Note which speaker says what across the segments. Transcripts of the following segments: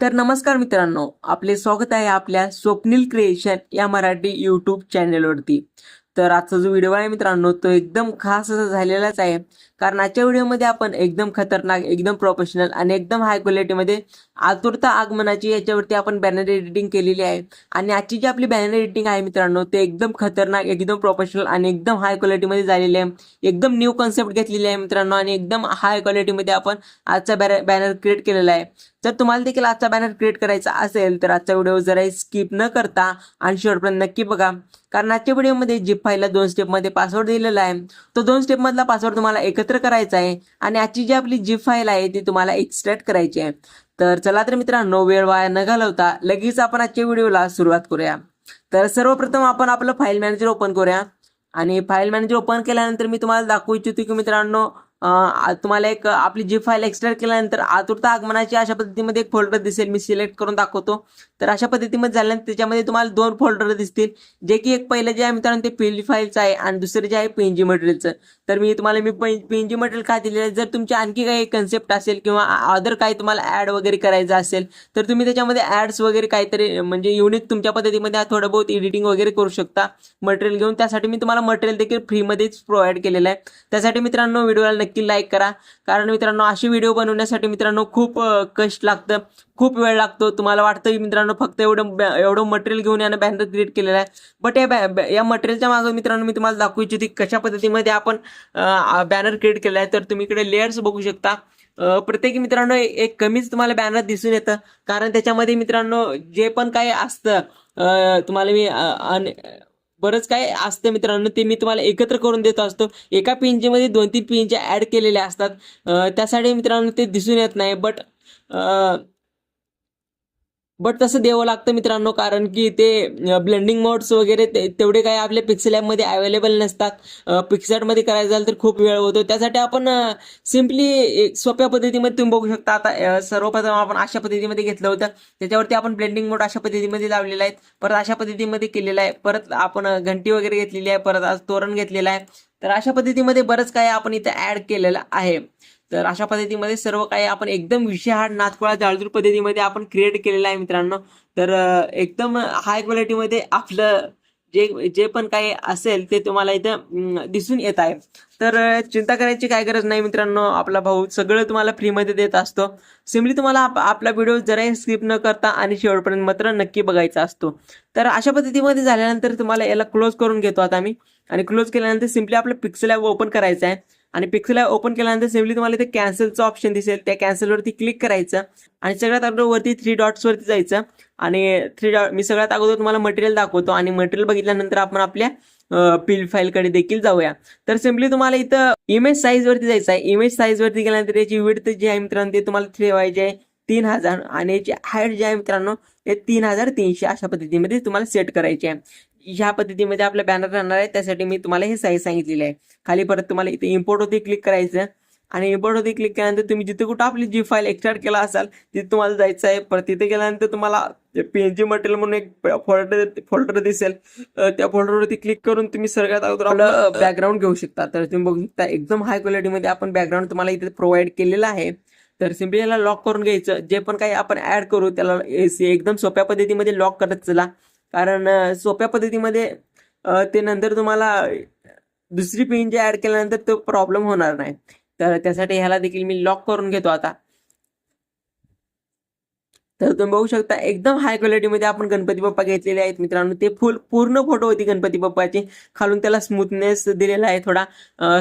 Speaker 1: तर नमस्कार मित्रांनो आपले स्वागत आहे आपल्या स्वप्नील क्रिएशन या मराठी यूट्यूब चॅनेलवरती तर आजचा जो व्हिडिओ आहे मित्रांनो तो एकदम खास असा झालेलाच आहे. कारण आजच्या व्हिडिओमध्ये आपण एकदम खतरनाक एकदम प्रोफेशनल आणि एकदम हाय क्वालिटीमध्ये आतुरता आगमनाची याच्यावरती आपण बॅनर एडिटिंग केलेली आहे. आणि आजची जी आपली बॅनर एडिटिंग आहे मित्रांनो ते एकदम खतरनाक एकदम प्रोफेशनल आणि एकदम हाय क्वालिटीमध्ये झालेली आहे. एकदम न्यू कॉन्सेप्ट घेतलेली आहे मित्रांनो आणि एकदम हाय क्वालिटीमध्ये आपण आजचा बॅनर बॅनर क्रिएट केलेला आहे. जर तुम्हाला देखील आजचा बॅनर क्रिएट करायचा असेल तर आजचा व्हिडिओ जरा स्किप न करता आणि शेवटपर्यंत नक्की बघा. कारण आजच्या व्हिडिओमध्ये जिप फाईलला दोन स्टेपमध्ये पासवर्ड दिलेला आहे. तो दोन स्टेपमधला पासवर्ड तुम्हाला एकत्र करायचं आहे आणि आजची जी आपली जी फाईल आहे ती तुम्हाला एक्स्ट्रॅक्ट करायची आहे. तर चला तर मित्रांनो वेळ वाया न घालवता लगेच आपण आजच्या व्हिडिओला सुरुवात करूया. तर सर्वप्रथम आपण आपलं फाईल मॅनेजर ओपन करूया. आणि फाईल मॅनेजर ओपन केल्यानंतर मी तुम्हाला दाखवू इच्छितो की मित्रांनो तुम्हाला एक आपली जी फाईल एक्सट्रॅक्ट केल्यानंतर आतुरता आगमनाची अशा पद्धतीमध्ये एक फोल्डर दिसेल. मी सिलेक्ट करून दाखवतो. तर अशा पद्धतीमध्ये झाल्यानंतर त्याच्यामध्ये तुम्हाला दोन फोल्डर दिसतील. जे की एक पहिलं जे आहे मित्रांनो ते पी फाईलचं आहे आणि दुसरं जे आहे पी एन जी मटेरियलचं तर मी तुम्हाला मी पीएनजी एन जी मटेरियल का दिलेलं आहे? जर तुमची आणखी काही कन्सेप्ट असेल किंवा अदर काही तुम्हाला ॲड वगैरे करायचं असेल तर तुम्ही त्याच्यामध्ये ॲड्स वगैरे काहीतरी म्हणजे युनिक तुमच्या पद्धतीमध्ये थोडं बहुत एडिटिंग वगैरे करू शकता. मटेरियल घेऊन त्यासाठी मी तुम्हाला मटेरियल देखील फ्रीमध्येच प्रोव्हाइड केलेलं आहे. त्यासाठी मित्रांनो व्हिडिओला नक्की लाईक करा. कारण मित्रांनो असे व्हिडिओ बनवण्यासाठी मित्रांनो खूप कष्ट लागतं. खूप वेळ लागतो. तुम्हाला वाटतं की मित्रांनो फक्त एवढं एवढं मटेरियल घेऊन यानं बॅनर क्रिएट केलेलं आहे. बट या बॅ- या मटेरियलच्या मागे मित्रांनो मी तुम्हाला दाखवू इच्छितो की कशा पद्धतीमध्ये आपण बॅनर क्रिएट केला आहे. तर तुम्ही इकडे लेअर्स बघू शकता. प्रत्येक मित्रांनो एक कमीच तुम्हाला बॅनर दिसून येतं. कारण त्याच्यामध्ये मित्रांनो जे पण काही असतं तुम्हाला मी बरंच काय असतं मित्रांनो ते मी तुम्हाला एकत्र करून देत असतो. एका मध्ये दोन तीन पिनच्या ॲड केलेल्या असतात. त्यासाठी मित्रांनो ते दिसून येत नाही बट बट तसं द्यावं लागतं मित्रांनो कारण की ते ब्लेंडिंग मोड्स वगैरे ते तेवढे काही आपल्या पिक्सेल ॲपमध्ये अवेलेबल नसतात पिक्सॅटमध्ये करायचं झालं तर खूप वेळ होतो. त्यासाठी आपण सिम्पली एक सोप्या पद्धतीमध्ये तुम्ही बघू शकता. आता सर्वप्रथम आपण अशा पद्धतीमध्ये घेतलं होतं. त्याच्यावरती आपण ब्लेंडिंग मोड अशा पद्धतीमध्ये लावलेला आहे. परत अशा पद्धतीमध्ये केलेला आहे. परत आपण घंटी वगैरे घेतलेली आहे. परत तोरण घेतलेलं आहे. तर अशा पद्धतीमध्ये बरंच काही आपण इथं ॲड केलेलं आहे. तर अशा पद्धतीमध्ये सर्व काही आपण एकदम विषयहाड नाथकुळा जाळजूर पद्धतीमध्ये आपण क्रिएट केलेलं आहे मित्रांनो. तर एकदम हाय क्वालिटीमध्ये आपलं जे जे पण काही असेल ते तुम्हाला इथं दिसून येत आहे. तर चिंता करायची काय गरज नाही मित्रांनो. आपला भाऊ सगळं तुम्हाला फ्रीमध्ये देत असतो. सिम्पली तुम्हाला आप- आपला व्हिडिओ जराही स्किप न करता आणि शेवटपर्यंत मात्र नक्की बघायचा असतो. तर अशा पद्धतीमध्ये झाल्यानंतर तुम्हाला याला क्लोज करून घेतो आता आम्ही. आणि क्लोज केल्यानंतर सिम्पली आपलं पिक्सल ॲप ओपन करायचं आहे. आणि पिक्सल ॲप ओपन केल्यानंतर सिम्पली तुम्हाला इथे कॅन्सलचं ऑप्शन दिसेल. त्या कॅन्सलवरती क्लिक करायचं आणि सगळ्यात अगोदर वरती थ्री डॉट्सवरती जायचं. आणि थ्री डॉट मी सगळ्यात अगोदर तुम्हाला मटेरियल दाखवतो आणि मटेरियल बघितल्यानंतर आपण आपल्या पिल फाईलकडे देखील जाऊया. तर सिम्पली तुम्हाला इथं इमेज साईजवरती जायचं आहे. इमेज साईजवरती गेल्यानंतर याची विड्थ जी आहे मित्रांनो ते तुम्हाला ठेवायची आहे तीन हजार आणि याची हाईट जी आहे मित्रांनो ते तीन हजार तीनशे अशा पद्धतीमध्ये तुम्हाला सेट करायची आहे. ह्या पद्धतीमध्ये आपलं बॅनर राहणार आहे. त्यासाठी मी तुम्हाला हे साईज सांगितलेली आहे. खाली परत तुम्हाला इथे इम्पोर्ट होती क्लिक करायचं आणि इम्पोर्ट होती क्लिक केल्यानंतर तुम्ही जिथे कुठं आपली जी फाईल एक्सट्रॅक्ट केला असाल तिथे तुम्हाला जायचं आहे. परत तिथे गेल्यानंतर तुम्हाला पी एन जी मटेरियल म्हणून एक फोल्डर फोल्डर दिसेल. त्या फोल्डरवरती क्लिक करून तुम्ही सगळ्यात अगोदर आपलं बॅकग्राऊंड घेऊ शकता. तर तुम्ही बघू शकता एकदम हाय क्वालिटीमध्ये आपण बॅकग्राऊंड तुम्हाला इथे प्रोव्हाइड केलेलं आहे. तर सिम्पली याला लॉक करून घ्यायचं. जे पण काही आपण ऍड करू त्याला एस- एकदम सोप्या पद्धतीमध्ये लॉक करत चला. कारण सोप्या पद्धतीमध्ये ते नंतर तुम्हाला दुसरी पिन जे ऍड केल्यानंतर तो प्रॉब्लेम होणार नाही. तर त्यासाठी ह्याला देखील मी लॉक करून घेतो आता. तर तुम्ही बघू शकता एकदम हाय क्वालिटीमध्ये आपण गणपती बाप्पा घेतलेले आहेत मित्रांनो. ते फुल पूर्ण फोटो होती गणपती बाप्पाची. खालून त्याला स्मूथनेस दिलेला आहे थोडा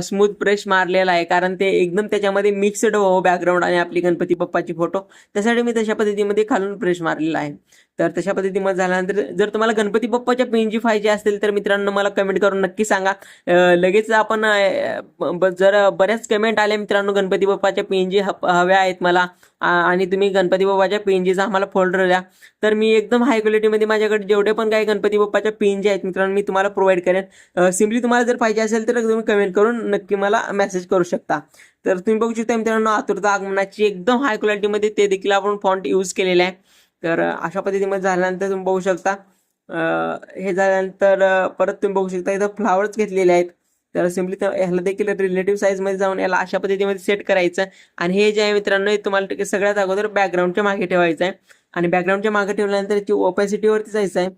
Speaker 1: स्मूथ ब्रश मारलेला आहे. कारण ते एकदम त्याच्यामध्ये मिक्सड हो बॅकग्राऊंड आणि आपली गणपती बाप्पाची फोटो त्यासाठी मी तशा पद्धतीमध्ये खालून ब्रश मारलेला आहे. तर तशा पद्धतीमध्ये झाल्यानंतर जर तुम्हाला गणपती बाप्पाच्या पेनजी पाहिजे असेल तर मित्रांनो मला कमेंट करून नक्की सांगा. लगेच आपण ब- जर बऱ्याच कमेंट आल्या मित्रांनो गणपती बाप्पाच्या पेनजी हव्या आहेत मला आणि तुम्ही गणपती बाप्पाच्या पेनजीचा आम्हाला फोल्डर द्या. तर मी एकदम हाय क्वालिटीमध्ये माझ्याकडे जेवढे पण काही गणपती बाप्पाच्या पेनजी आहेत मित्रांनो मी तुम्हाला प्रोव्हाइड करेन. सिम्पली तुम्हाला जर पाहिजे असेल तर तुम्ही कमेंट करून नक्की मला मेसेज करू शकता. तर तुम्ही बघू शकता मित्रांनो आतुरता आगमनाची एकदम हाय क्वालिटीमध्ये ते देखील आपण फॉन्ट यूज केलेले आहे. तर अशा पद्धतीमध्ये झाल्यानंतर तुम्ही बघू शकता हे झाल्यानंतर परत तुम्ही बघू शकता इथं फ्लावर्स घेतलेले आहेत. तर सिम्पली ह्याला देखील रिलेटिव्ह साईजमध्ये जाऊन याला अशा पद्धतीमध्ये सेट करायचं. आणि हे जे आहे मित्रांनो हे तुम्हाला सगळ्यात अगोदर बॅकग्राऊंडच्या मागे ठेवायचं आहे. आणि बॅकग्राऊंडच्या मागे ठेवल्यानंतर ती ओपॅसिटीवरती जायचं आहे.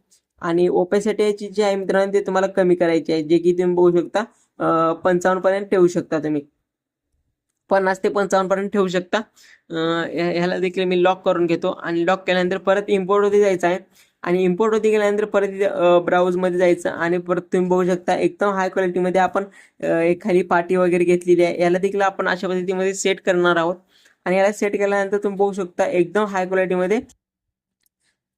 Speaker 1: आणि ओपॅसिटीची जी आहे मित्रांनो ते तुम्हाला कमी करायची आहे जे की तुम्ही बघू शकता पंचावन्न पर्यंत ठेवू शकता तुम्ही. पन्नास ते पंचावन्न पर्यंत ठेवू शकता. ह्याला देखील मी लॉक करून घेतो. आणि लॉक केल्यानंतर परत इम्पोर्टवरती जायचं आहे. आणि इम्पोर्टवरती गेल्यानंतर परत ब्राऊजमध्ये जायचं. आणि परत तुम्ही बघू शकता एकदम हाय क्वालिटीमध्ये आपण एखादी पार्टी वगैरे घेतलेली आहे. याला देखील आपण अशा पद्धतीमध्ये सेट करणार आहोत. आणि याला सेट केल्यानंतर तुम्ही बघू शकता एकदम हाय क्वालिटीमध्ये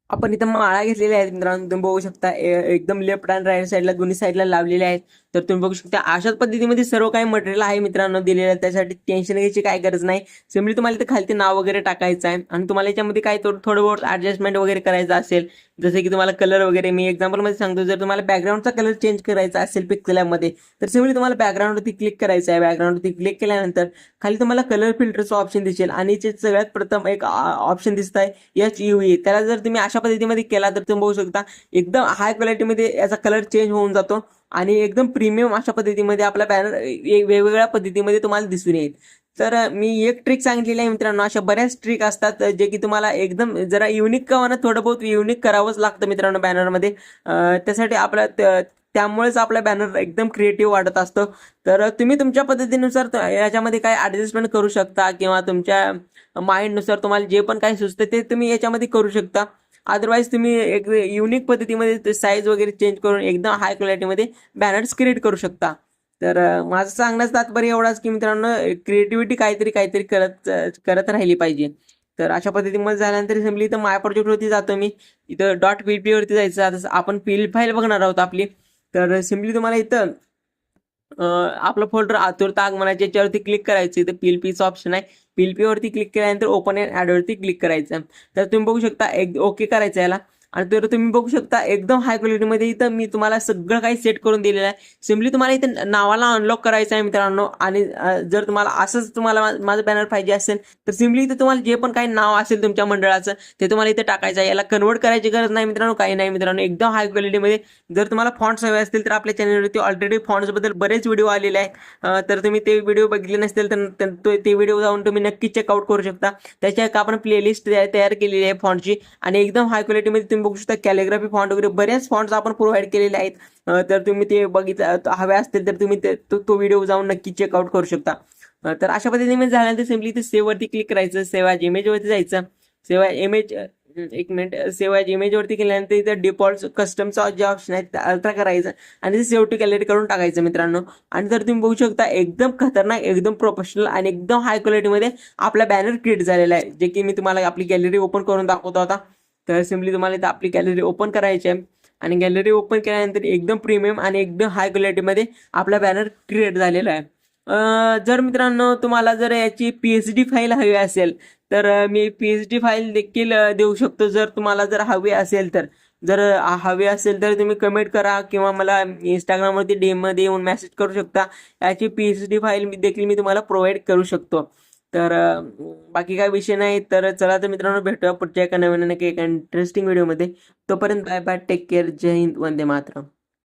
Speaker 1: आपण इथं माळा घेतलेल्या आहेत मित्रांनो तुम्ही बघू शकता एकदम लेफ्ट अँड राईट साईडला दोन्ही साईडला लावलेल्या आहेत. तर तुम्ही बघू शकता अशाच पद्धतीमध्ये सर्व काही मटेरियल आहे मित्रांनो दिलेलं त्यासाठी टेन्शन घ्यायची काय गरज नाही. सिम्पली तुम्हाला इथं खालती नाव वगैरे टाकायचं आहे आणि तुम्हाला याच्यामध्ये काही थोडं थोडं बहुत ॲडजस्टमेंट वगैरे करायचं असेल जसे की तुम्हाला कलर वगैरे मी एक्झाम्पलमध्ये सांगतो जर तुम्हाला बॅकग्राऊंडचा कलर चेंज करायचा असेल पिक्सलमध्ये तर सिम्पली तुम्हाला बॅकग्राऊंडवरती क्लिक करायचं आहे. बॅकग्राऊंडवरती क्लिक केल्यानंतर खाली तुम्हाला कलर फिल्टरचं ऑप्शन दिसेल आणि जे सगळ्यात प्रथम एक ऑप्शन दिसत आहे एच यू ई त्याला जर तुम्ही अशा पद्धतीमध्ये केला तर तुम्ही बघू शकता एकदम हाय क्वालिटीमध्ये याचा कलर चेंज होऊन जातो आणि एकदम प्रीमियम अशा पद्धतीमध्ये आपला बॅनर वेगवेगळ्या पद्धतीमध्ये तुम्हाला दिसून येईल. तर मी एक ट्रिक सांगितलेली आहे मित्रांनो. अशा बऱ्याच ट्रिक असतात जे की तुम्हाला एकदम जरा युनिक का होणं थोडं बहुत युनिक करावंच लागतं मित्रांनो बॅनरमध्ये त्यासाठी आपला त्यामुळेच आपला बॅनर एकदम क्रिएटिव्ह वाटत असतो. तर तुम्ही तुमच्या पद्धतीनुसार याच्यामध्ये काय ॲडजस्टमेंट करू शकता किंवा तुमच्या माइंडनुसार तुम्हाला जे पण काही सुचतं ते तुम्ही याच्यामध्ये करू शकता. अदरवाईज तुम्ही एक युनिक पद्धतीमध्ये साईज वगैरे चेंज करून एकदम हाय क्वालिटीमध्ये बॅनर्स क्रिएट करू शकता. तर माझं सांगण्याचं तात्पर्य एवढाच की मित्रांनो क्रिएटिव्हिटी काहीतरी काहीतरी करत करत राहिली पाहिजे. तर अशा पद्धतीमध्ये झाल्यानंतर सिम्पली इथं माय प्रोजेक्टवरती जातो मी. इथं डॉट पी पी वरती जायचं. आता आपण पी फाईल बघणार आहोत आपली. तर सिम्पली तुम्हाला इथं आपलं फोल्डर आतुर ताग म्हणायचे याच्यावरती क्लिक करायचं. इथं पील पीचं ऑप्शन आहे. पील पी वरती क्लिक केल्यानंतर ओपन अँड ॲडवरती क्लिक करायचं. तर तुम्ही बघू शकता एक ओके करायचं याला. आणि तर तुम्ही बघू शकता एकदम हाय क्वालिटीमध्ये इथं मी तुम्हाला सगळं काही सेट करून दिलेलं आहे. सिम्पली तुम्हाला इथं नावाला अनलॉक करायचं आहे मित्रांनो. आणि जर तुम्हाला असंच तुम्हाला माझं बॅनर पाहिजे असेल तर सिम्पली इथं तुम्हाला जे पण काही नाव असेल तुमच्या मंडळाचं ते तुम्हाला इथे टाकायचं आहे. याला कन्वर्ट करायची गरज नाही मित्रांनो काही नाही मित्रांनो. एकदम हाय क्वालिटीमध्ये जर तुम्हाला फॉन्ट्स हवे असतील तर आपल्या चॅनलवरती ऑलरेडी फॉन्ट्सबद्दल बरेच व्हिडिओ आलेले आहेत. तर तुम्ही ते व्हिडिओ बघितले नसतील तर तो- ते व्हिडिओ जाऊन तुम्ही नक्की चेकआउट करू शकता. त्याच्या एक आपण प्लेलिस्ट तयार केलेली आहे फॉन्टची आणि एकदम हाय क्वालिटीमध्ये तुम्ही बघू शकता कॅलिग्राफी फॉन्ट वगैरे बरेच फॉन्ट्स आपण प्रोव्हाइड केलेले आहेत. तर तुम्ही ते बघितलं हवे असतील तर तुम्ही तो तो व्हिडिओ जाऊन नक्की चेकआउट करू शकता. तर अशा पद्धतीने झाल्यानंतर सिम्पली ते सेववरती क्लिक करायचं सेवा इमेजवरती जायचं. सेवा इमेज एक मिनिट सेव्ह इमेज इमेजवरती केल्यानंतर इथं डिफॉल्ट कस्टमचा जे ऑप्शन आहे अल्ट्रा करायचं आणि ते सेव्ह टू गॅलरी करून टाकायचं मित्रांनो. आणि जर तुम्ही बघू शकता एकदम खतरनाक एकदम प्रोफेशनल आणि एकदम हाय क्वालिटीमध्ये आपला बॅनर क्रिएट झालेला आहे. जे की मी तुम्हाला आपली गॅलरी ओपन करून दाखवतो होता. तर सिम्पली तुम्हाला इथं आपली गॅलरी ओपन करायची आहे. आणि गॅलरी ओपन केल्यानंतर एकदम प्रीमियम आणि एकदम हाय क्वालिटीमध्ये आपला बॅनर क्रिएट झालेला आहे. जर मित्रांनो तुम्हाला जर याची पी एच डी फाईल हवी असेल तर मी पी एच डी फाईल देखील देऊ शकतो. जर तुम्हाला जर हवी असेल तर जर हवी असेल तर तुम्ही कमेंट करा किंवा मला इंस्टाग्रामवरती डीएममध्ये येऊन मेसेज करू शकता. याची पी एच डी फाईल देखील मी तुम्हाला प्रोव्हाइड करू शकतो. तर बाकी काय विषय नाही. तर चला तर मित्रांनो भेटूया पुढच्या एका नवीन आणि एका इंटरेस्टिंग व्हिडिओमध्ये तोपर्यंत बाय बाय टेक केअर जय हिंद. वंदे मातरम.